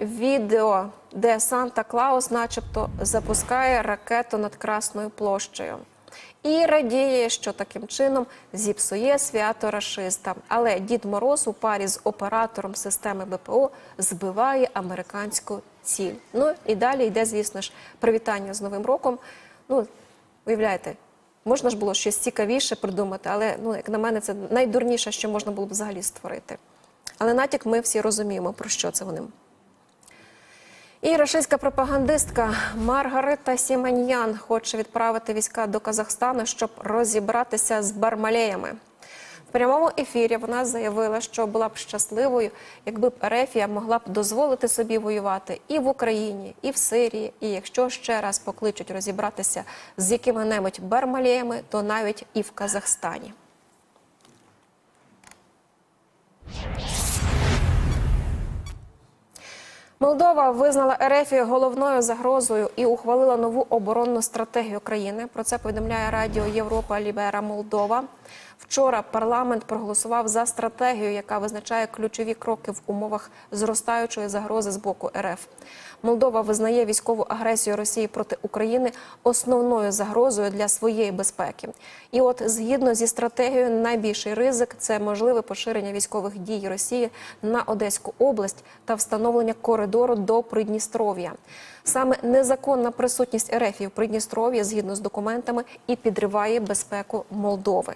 відео, де Санта Клаус, начебто, запускає ракету над Красною площею. І радіє, що таким чином зіпсує свято рашистам. Але Дід Мороз у парі з оператором системи БПО збиває американську ціль. Ну і далі йде, звісно ж, привітання з Новим роком. Ну, уявляєте, можна ж було щось цікавіше придумати, але ну, як на мене, це найдурніше, що можна було б взагалі створити. Але натяк ми всі розуміємо, про що це вони. І рашистська пропагандистка Маргарита Сіманьян хоче відправити війська до Казахстану, щоб розібратися з бармалеями. В прямому ефірі вона заявила, що була б щасливою, якби б Ерефія могла б дозволити собі воювати і в Україні, і в Сирії. І якщо ще раз покличуть розібратися з якими-небудь бармалеями, то навіть і в Казахстані. Молдова визнала Ерефію головною загрозою і ухвалила нову оборонну стратегію країни. Про це повідомляє Радіо Європа Лібера Молдова. Вчора парламент проголосував за стратегію, яка визначає ключові кроки в умовах зростаючої загрози з боку РФ. Молдова визнає військову агресію Росії проти України основною загрозою для своєї безпеки. І от згідно зі стратегією, найбільший ризик це можливе поширення військових дій Росії на Одеську область та встановлення коридору до Придністров'я. Саме незаконна присутність РФ в Придністров'ї, згідно з документами, і підриває безпеку Молдови.